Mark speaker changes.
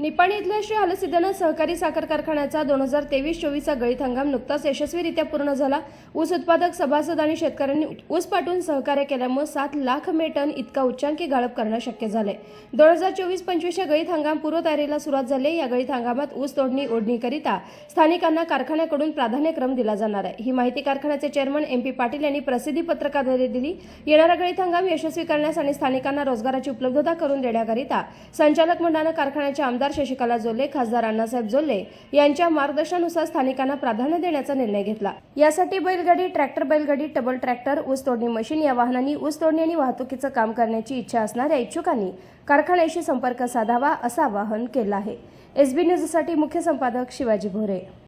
Speaker 1: निपाणी इथल्या श्री हलसिद्धनाथ सहकारी साखर कारखान्याचा दोन हजार तेवीस चोवीसचा गळीत हंगाम नुकताच यशस्वीरित्या पूर्ण झाला. ऊस उत्पादक सभासद आणि शेतकऱ्यांनी ऊस पाठवून सहकार्य केल्यामुळे सात लाख मे टन इतका उच्चांकी गाळप करणं शक्य झाले दोन हजार चोवीस पंचवीसच्या गळीत हंगाम पूर्वतयारीला सुरुवात झाली. या गळीत हंगामात ऊस तोडणी ओढणीकरिता स्थानिकांना कारखान्याकडून प्राधान्यक्रम दिला जाणार आहे. ही माहिती कारखान्याचे चेअरमन एम पी पाटील यांनी प्रसिद्धी पत्रकाद्वारे दिली. येणारा गळीत हंगाम यशस्वी करण्यास आणि स्थानिकांना रोजगाराची उपलब्धता करून देण्याकरिता संचालक मंडळानं कारखान्याचे आमदार शशिकला जोले खासदार अण्णासाहेब जोले यांच्या मार्गदर्शनानुसार स्थानिकांना प्राधान्य देण्याचा निर्णय घेतला. यासाठी बैलगाडी ट्रॅक्टर बैलगाडी टबल ट्रॅक्टर ऊस तोडणी मशीन या वाहनांनी ऊस तोडणी आणि वाहतुकीचं काम करण्याची इच्छा असणाऱ्या इच्छुकांनी कारखान्याशी संपर्क साधावा असं आवाहन केलं आहे. एसबी न्यूजसाठी मुख्य संपादक शिवाजी भोरे.